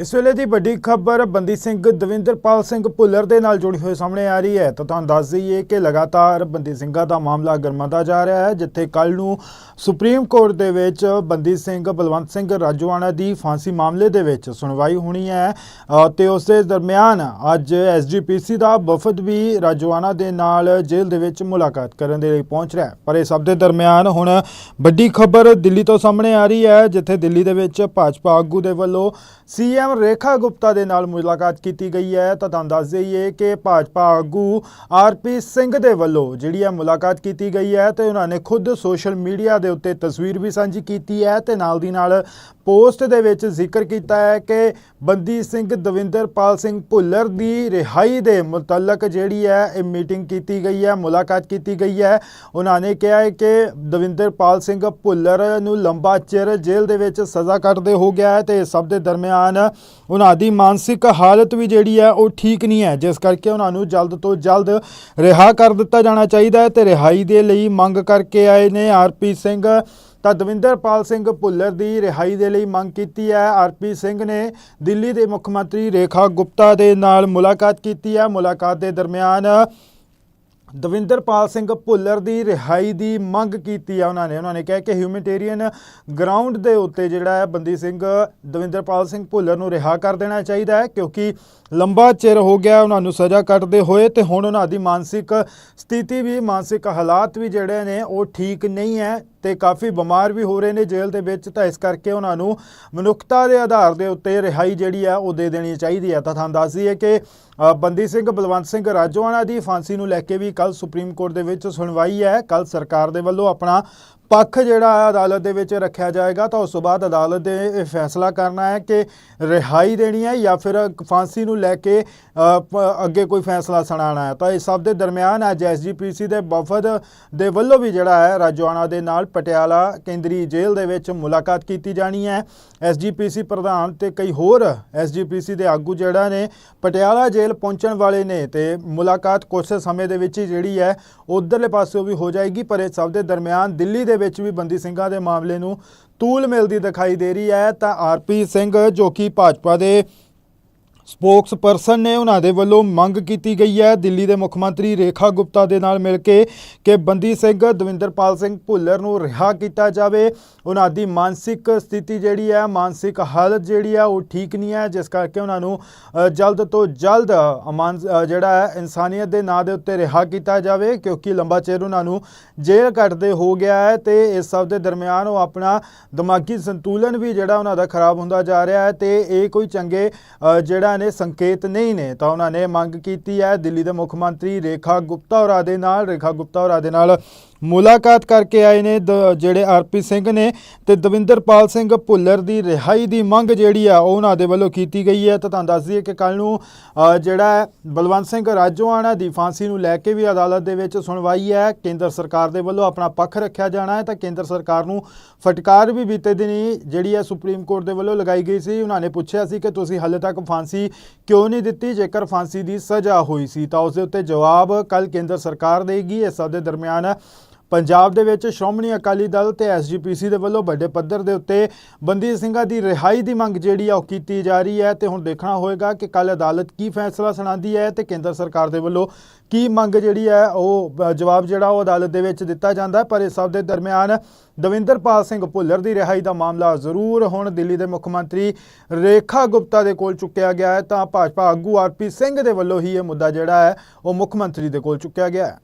ਇਸ ਵੇਲੇ ਦੀ ਵੱਡੀ ਖਬਰ ਬੰਦੀ ਸਿੰਘ ਦਵਿੰਦਰਪਾਲ ਸਿੰਘ ਭੁੱਲਰ ਦੇ ਨਾਲ ਜੁੜੀ ਹੋਈ ਸਾਹਮਣੇ ਆ ਰਹੀ ਹੈ। ਤਾਂ ਤੁਹਾਨੂੰ ਦੱਸ ਦਈਏ ਕਿ ਲਗਾਤਾਰ ਬੰਦੀ ਸਿੰਘਾਂ ਦਾ ਮਾਮਲਾ ਗਰਮਾਦਾ ਜਾ ਰਿਹਾ ਹੈ ਜਿੱਥੇ ਕੱਲ ਨੂੰ ਸੁਪਰੀਮ ਕੋਰਟ ਦੇ ਵਿੱਚ ਬੰਦੀ ਸਿੰਘ ਬਲਵੰਤ ਸਿੰਘ ਰਾਜੋਆਣਾ ਦੀ ਫਾਂਸੀ ਮਾਮਲੇ ਦੇ ਵਿੱਚ ਸੁਣਵਾਈ ਹੋਣੀ ਹੈ। ਅ, ਤੇ ਉਸ ਦੇ ਦਰਮਿਆਨ ਅੱਜ ਐਸਜੀਪੀਸੀ ਦਾ ਵਫਦ ਵੀ ਰਾਜੋਆਣਾ ਦੇ ਨਾਲ ਜੇਲ੍ਹ ਦੇ ਵਿੱਚ ਮੁਲਾਕਾਤ ਕਰਨ ਦੇ ਲਈ ਪਹੁੰਚ ਰਿਹਾ ਹੈ। ਪਰ ਇਹ ਸਭ ਦੇ ਦਰਮਿਆਨ ਹੁਣ ਵੱਡੀ ਖਬਰ ਦਿੱਲੀ ਤੋਂ ਸਾਹਮਣੇ ਆ ਰਹੀ ਹੈ ਜਿੱਥੇ ਦਿੱਲੀ ਦੇ ਵਿੱਚ ਭਾਜਪਾ ਆਗੂ ਦੇ ਵੱਲੋਂ ਸੀਐਮ ਰੇਖਾ ਗੁਪਤਾ ਦੇ ਨਾਲ ਮੁਲਾਕਾਤ ਕੀਤੀ ਗਈ ਹੈ। ਤਾਂ ਤੁਹਾਨੂੰ ਦੱਸ ਦਈਏ ਕਿ ਭਾਜਪਾ ਆਗੂ ਆਰਪੀ ਸਿੰਘ ਦੇ ਵੱਲੋਂ ਜਿਹੜੀ ਹੈ ਮੁਲਾਕਾਤ ਕੀਤੀ ਗਈ ਹੈ ਤੇ ਉਹਨਾਂ ਨੇ ਖੁਦ ਸੋਸ਼ਲ ਮੀਡੀਆ ਦੇ ਉੱਤੇ ਤਸਵੀਰ ਵੀ ਸਾਂਝੀ ਕੀਤੀ ਹੈ ਤੇ ਨਾਲ ਦੀ ਨਾਲ ਪੋਸਟ ਦੇ ਵਿੱਚ ਜ਼ਿਕਰ ਕੀਤਾ ਹੈ ਕਿ ਬੰਦੀ ਸਿੰਘ ਦਵਿੰਦਰਪਾਲ ਸਿੰਘ ਭੁੱਲਰ ਦੀ ਰਿਹਾਈ ਦੇ ਮੁਤਲਕ ਜਿਹੜੀ ਹੈ ਇਹ ਮੀਟਿੰਗ ਕੀਤੀ ਗਈ ਹੈ, ਮੁਲਾਕਾਤ ਕੀਤੀ ਗਈ ਹੈ। ਉਹਨਾਂ ਨੇ ਕਿਹਾ ਹੈ ਕਿ ਦਵਿੰਦਰਪਾਲ ਸਿੰਘ ਭੁੱਲਰ ਨੂੰ ਲੰਬਾ ਚਿਰ ਜੇਲ੍ਹ ਦੇ ਵਿੱਚ ਸਜ਼ਾ ਕੱਟਦੇ ਹੋ ਗਿਆ ਹੈ ਤੇ ਇਸ ਸਭ ਦੇ ਦਰਮਿਆਨ ਉਹਨਾਂ ਦੀ ਮਾਨਸਿਕ ਹਾਲਤ ਵੀ ਜਿਹੜੀ ਹੈ ਉਹ ਠੀਕ ਨਹੀਂ ਹੈ। ਜਿਸ ਕਰਕੇ ਉਹਨਾਂ ਨੂੰ ਜਲਦ ਤੋਂ ਜਲਦ ਰਿਹਾ ਕਰ ਦਿੱਤਾ ਜਾਣਾ ਚਾਹੀਦਾ ਹੈ ਤੇ ਰਿਹਾਈ ਦੇ ਲਈ ਮੰਗ ਕਰਕੇ ਆਏ ਨੇ ਆਰਪੀ ਸਿੰਘ। ਤਾਂ ਦਵਿੰਦਰਪਾਲ ਸਿੰਘ ਭੁੱਲਰ ਦੀ ਰਿਹਾਈ ਦੇ ਲਈ ਮੰਗ ਕੀਤੀ ਹੈ। ਆਰਪੀ ਸਿੰਘ ਨੇ ਦਿੱਲੀ ਦੇ ਮੁੱਖ ਮੰਤਰੀ ਰੇਖਾ ਗੁਪਤਾ ਦੇ ਨਾਲ ਮੁਲਾਕਾਤ ਕੀਤੀ ਹੈ। ਮੁਲਾਕਾਤ ਦੇ ਦਰਮਿਆਨ ਦਵਿੰਦਰਪਾਲ ਸਿੰਘ ਭੁੱਲਰ ਦੀ ਰਿਹਾਈ ਦੀ ਮੰਗ ਕੀਤੀ ਹੈ ਉਹਨਾਂ ਨੇ। ਉਹਨਾਂ ਨੇ ਕਿਹਾ ਕਿ ਹਿਊਮੈਨਿਟੇਰੀਅਨ ਗਰਾਊਂਡ ਦੇ ਉੱਤੇ ਜਿਹੜਾ ਹੈ ਬੰਦੀ ਸਿੰਘ, ਦਵਿੰਦਰਪਾਲ ਸਿੰਘ ਭੁੱਲਰ ਨੂੰ ਰਿਹਾ ਕਰ ਦੇਣਾ ਚਾਹੀਦਾ ਹੈ ਕਿਉਂਕਿ ਲੰਬਾ ਚਿਰ ਹੋ ਗਿਆ ਉਹਨਾਂ ਨੂੰ ਸਜ਼ਾ ਕੱਟਦੇ ਹੋਏ ਤੇ ਹੁਣ ਉਹਨਾਂ ਦੀ ਮਾਨਸਿਕ ਸਥਿਤੀ ਵੀ, ਮਾਨਸਿਕ ਹਾਲਾਤ ਵੀ ਜਿਹੜੇ ਨੇ ਉਹ ਠੀਕ ਨਹੀਂ ਹੈ ਤੇ ਕਾਫੀ ਬਿਮਾਰ ਵੀ ਹੋ ਰਹੇ ਨੇ ਜੇਲ੍ਹ ਦੇ ਵਿੱਚ ਤਾਂ ਇਸ ਕਰਕੇ ਉਹਨਾਂ ਨੂੰ ਮਨੁੱਖਤਾ ਦੇ ਆਧਾਰ ਦੇ ਉੱਤੇ ਰਿਹਾਈ ਜਿਹੜੀ ਆ ਉਹ ਦੇ ਦੇਣੀ ਚਾਹੀਦੀ ਹੈ। ਤਾਂ ਤੁਹਾਨੂੰ ਦੱਸ ਦਈਏ ਕਿ ਬੰਦੀ ਸਿੰਘ, ਬਲਵੰਤ ਸਿੰਘ ਰਾਜੋਆਣਾ ਦੀ ਫਾਂਸੀ ਨੂੰ ਲੈ ਕੇ ਵੀ ਕੱਲ ਸੁਪਰੀਮ ਕੋਰਟ ਦੇ ਵਿੱਚ ਸੁਣਵਾਈ ਹੈ। ਕੱਲ ਸਰਕਾਰ ਦੇ ਵੱਲੋਂ ਆਪਣਾ ਪੱਖ ਜਿਹੜਾ ਹੈ ਅਦਾਲਤ ਦੇ ਵਿੱਚ ਰੱਖਿਆ ਜਾਏਗਾ, ਤਾਂ ਉਸ ਤੋਂ ਬਾਅਦ ਅਦਾਲਤ ਨੇ ਇਹ ਫੈਸਲਾ ਕਰਨਾ ਹੈ ਕਿ ਰਿਹਾਈ ਦੇਣੀ ਹੈ ਜਾਂ ਫਿਰ ਫਾਂਸੀ ਨੂੰ ਲੈ ਕੇ ਅੱਗੇ ਕੋਈ ਫੈਸਲਾ ਸੁਣਾਉਣਾ ਹੈ। ਤਾਂ ਇਸ ਸਭ ਦੇ ਦਰਮਿਆਨ ਅੱਜ ਐਸਜੀਪੀਸੀ ਦੇ ਵਫਦ ਦੇ ਵੱਲੋਂ ਵੀ ਜਿਹੜਾ ਹੈ, ਰਾਜੋਆਣਾ ਦੇ ਨਾਲ ਪਟਿਆਲਾ ਕੇਂਦਰੀ ਜੇਲ੍ਹ ਦੇ ਵਿੱਚ ਮੁਲਾਕਾਤ ਕੀਤੀ ਜਾਣੀ ਹੈ। ਐਸਜੀਪੀਸੀ ਪ੍ਰਧਾਨ ਤੇ ਕਈ ਹੋਰ ਐਸਜੀਪੀਸੀ ਦੇ ਆਗੂ ਜਿਹੜਾ ਨੇ, ਪਟਿਆਲਾ ਜੇਲ੍ਹ ਪਹੁੰਚਣ ਵਾਲੇ ਨੇ ਤੇ ਮੁਲਾਕਾਤ ਕੁਝ ਸਮੇਂ ਦੇ ਵਿੱਚ ਹੀ ਜਿਹੜੀ ਹੈ, ਉਧਰਲੇ ਪਾਸਿਓਂ ਵੀ ਹੋ ਜਾਏਗੀ, ਪਰ ਇਸ ਸਭ ਦੇ ਦਰਮਿਆਨ ਦਿੱਲੀ ਦੇ ਵਿੱਚ ਵੀ ਬੰਦੀ ਸਿੰਘਾਂ ਦੇ ਮਾਮਲੇ ਨੂੰ ਤੂਲ ਮਿਲਦੀ ਦਿਖਾਈ ਦੇ ਰਹੀ ਹੈ ਤਾਂ ਆਰਪੀ ਸਿੰਘ ਜੋ ਕਿ ਭਾਜਪਾ ਦੇ ਸਪੋਕਸ ਪਰਸਨ ਨੇ ਉਹਨਾਂ ਦੇ ਵੱਲੋਂ ਮੰਗ ਕੀਤੀ ਗਈ ਹੈ। ਦਿੱਲੀ ਦੇ ਮੁੱਖ ਮੰਤਰੀ ਰੇਖਾ ਗੁਪਤਾ ਦੇ ਨਾਲ ਮਿਲ ਕੇ ਕਿ ਬੰਦੀ ਸਿੰਘ, ਦਵਿੰਦਰਪਾਲ ਸਿੰਘ ਭੁੱਲਰ ਨੂੰ ਰਿਹਾ ਕੀਤਾ ਜਾਵੇ। ਉਹਨਾਂ ਦੀ ਮਾਨਸਿਕ ਸਥਿਤੀ ਜਿਹੜੀ ਹੈ, ਮਾਨਸਿਕ ਹਾਲਤ ਜਿਹੜੀ ਹੈ, ਉਹ ਠੀਕ ਨਹੀਂ ਹੈ। ਜਿਸ ਕਰਕੇ ਉਹਨਾਂ ਨੂੰ ਜਲਦ ਤੋਂ ਜਲਦ ਅਮਾਨ ਜਿਹੜਾ ਹੈ, ਇਨਸਾਨੀਅਤ ਦੇ ਨਾਂ ਦੇ ਉੱਤੇ ਰਿਹਾ ਕੀਤਾ ਜਾਵੇ। ਕਿਉਂਕਿ ਲੰਬਾ ਚਿਰ ਉਹਨਾਂ ਨੂੰ ਜੇਲ੍ਹ ਕੱਟਦੇ ਹੋ ਗਿਆ ਹੈ ਤੇ ਇਸ ਸਭ ਦੇ ਦਰਮਿਆਨ ਉਹ ਆਪਣਾ ਦਿਮਾਗੀ ਸੰਤੁਲਨ ਵੀ ਜਿਹੜਾ ਉਹਨਾਂ ਦਾ ਖਰਾਬ ਹੁੰਦਾ ਜਾ ਰਿਹਾ ਹੈ ਤੇ ਇਹ ਕੋਈ ਚੰਗੇ ਜਿਹੜਾ ਜਿਹੜਾ ਨੇ ਸੰਕੇਤ ਨਹੀਂ ਨੇ, ਤਾਂ ਉਹਨਾਂ ਨੇ ਮੰਗ ਕੀਤੀ ਹੈ ਦਿੱਲੀ ਦੇ ਮੁੱਖ ਮੰਤਰੀ ਰੇਖਾ ਗੁਪਤਾ ਹੋਰਾਂ ਦੇ ਨਾਲ, ਰੇਖਾ ਗੁਪਤਾ ਹੋਰਾਂ ਦੇ ਨਾਲ ਮੁਲਾਕਾਤ ਕਰਕੇ ਆਏ ਨੇ ਦ- ਜਿਹੜੇ ਆਰਪੀ ਸਿੰਘ ਨੇ ਤੇ ਦਵਿੰਦਰਪਾਲ ਸਿੰਘ ਭੁੱਲਰ ਦੀ ਰਿਹਾਈ ਦੀ ਮੰਗ ਜਿਹੜੀ ਆ ਉਹ ਉਹਨਾਂ ਦੇ ਵੱਲੋਂ ਕੀਤੀ ਗਈ ਹੈ। ਤਾਂ ਤੁਹਾਨੂੰ ਦੱਸ ਦਈਏ ਕਿ ਕੱਲ ਨੂੰ ਜਿਹੜਾ ਬਲਵੰਤ ਸਿੰਘ ਰਾਜੋਆਣਾ ਦੀ ਫਾਂਸੀ ਨੂੰ ਲੈ ਕੇ ਵੀ ਅਦਾਲਤ ਦੇ ਵਿੱਚ ਸੁਣਵਾਈ ਹੈ। ਕੇਂਦਰ ਸਰਕਾਰ ਦੇ ਵੱਲੋਂ ਆਪਣਾ ਪੱਖ ਰੱਖਿਆ ਜਾਣਾ ਹੈ। ਤਾਂ ਕੇਂਦਰ ਸਰਕਾਰ ਨੂੰ ਫਟਕਾਰ ਵੀ ਬੀਤੇ ਦਿਨੀ ਜਿਹੜੀ ਹੈ ਸੁਪਰੀਮ ਕੋਰਟ ਦੇ ਵੱਲੋਂ ਲਗਾਈ ਗਈ ਸੀ। ਉਹਨਾਂ ਨੇ ਪੁੱਛਿਆ ਸੀ ਕਿ ਤੁਸੀਂ ਹਾਲੇ ਤੱਕ ਫਾਂਸੀ ਕਿਉਂ ਨਹੀਂ ਦਿੱਤੀ? ਜੇਕਰ ਫਾਂਸੀ ਦੀ ਸਜ਼ਾ ਹੋਈ ਸੀ ਤਾਂ ਉਸ ਦੇ ਉੱਤੇ ਜਵਾਬ ਕੱਲ ਕੇਂਦਰ ਸਰਕਾਰ ਦੇਗੀ। ਇਸ ਸਭ ਦੇ ਦਰਮਿਆਨ ਪੰਜਾਬ ਦੇ ਵਿੱਚ ਸ਼੍ਰੋਮਣੀ ਅਕਾਲੀ ਦਲ ਤੇ ਐਸਜੀਪੀਸੀ ਦੇ ਵੱਲੋਂ ਵੱਡੇ ਪੱਧਰ ਦੇ ਉੱਤੇ ਬੰਦੀ ਸਿੰਘਾਂ ਦੀ ਰਿਹਾਈ ਦੀ ਮੰਗ ਜਿਹੜੀ ਆ ਉਹ ਕੀਤੀ ਜਾ ਰਹੀ ਹੈ ਤੇ ਹੁਣ ਦੇਖਣਾ ਹੋਏਗਾ ਕਿ ਕੱਲ ਅਦਾਲਤ ਕੀ ਫੈਸਲਾ ਸੁਣਾਉਂਦੀ ਹੈ ਤੇ ਕੇਂਦਰ ਸਰਕਾਰ ਦੇ ਵੱਲੋਂ ਕੀ ਮੰਗ ਜਿਹੜੀ ਹੈ ਉਹ ਜਵਾਬ ਜਿਹੜਾ ਉਹ ਅਦਾਲਤ ਦੇ ਵਿੱਚ ਦਿੱਤਾ ਜਾਂਦਾ ਪਰ ਇਸ ਸਭ ਦੇ ਦਰਮਿਆਨ ਦਵਿੰਦਰਪਾਲ ਸਿੰਘ ਭੁੱਲਰ ਦੀ ਰਿਹਾਈ ਦਾ ਮਾਮਲਾ ਜ਼ਰੂਰ ਹੁਣ ਦਿੱਲੀ ਦੇ ਮੁੱਖ ਮੰਤਰੀ ਰੇਖਾ ਗੁਪਤਾ ਦੇ ਕੋਲ ਚੁੱਕਿਆ ਗਿਆ ਹੈ। ਤਾਂ ਭਾਜਪਾ ਆਗੂ ਆਰਪੀ ਸਿੰਘ ਦੇ ਵੱਲੋਂ ਹੀ ਇਹ ਮੁੱਦਾ ਜਿਹੜਾ ਹੈ ਉਹ ਮੁੱਖ ਮੰਤਰੀ ਦੇ ਕੋਲ ਚੁੱਕਿਆ ਗਿਆ ਹੈ।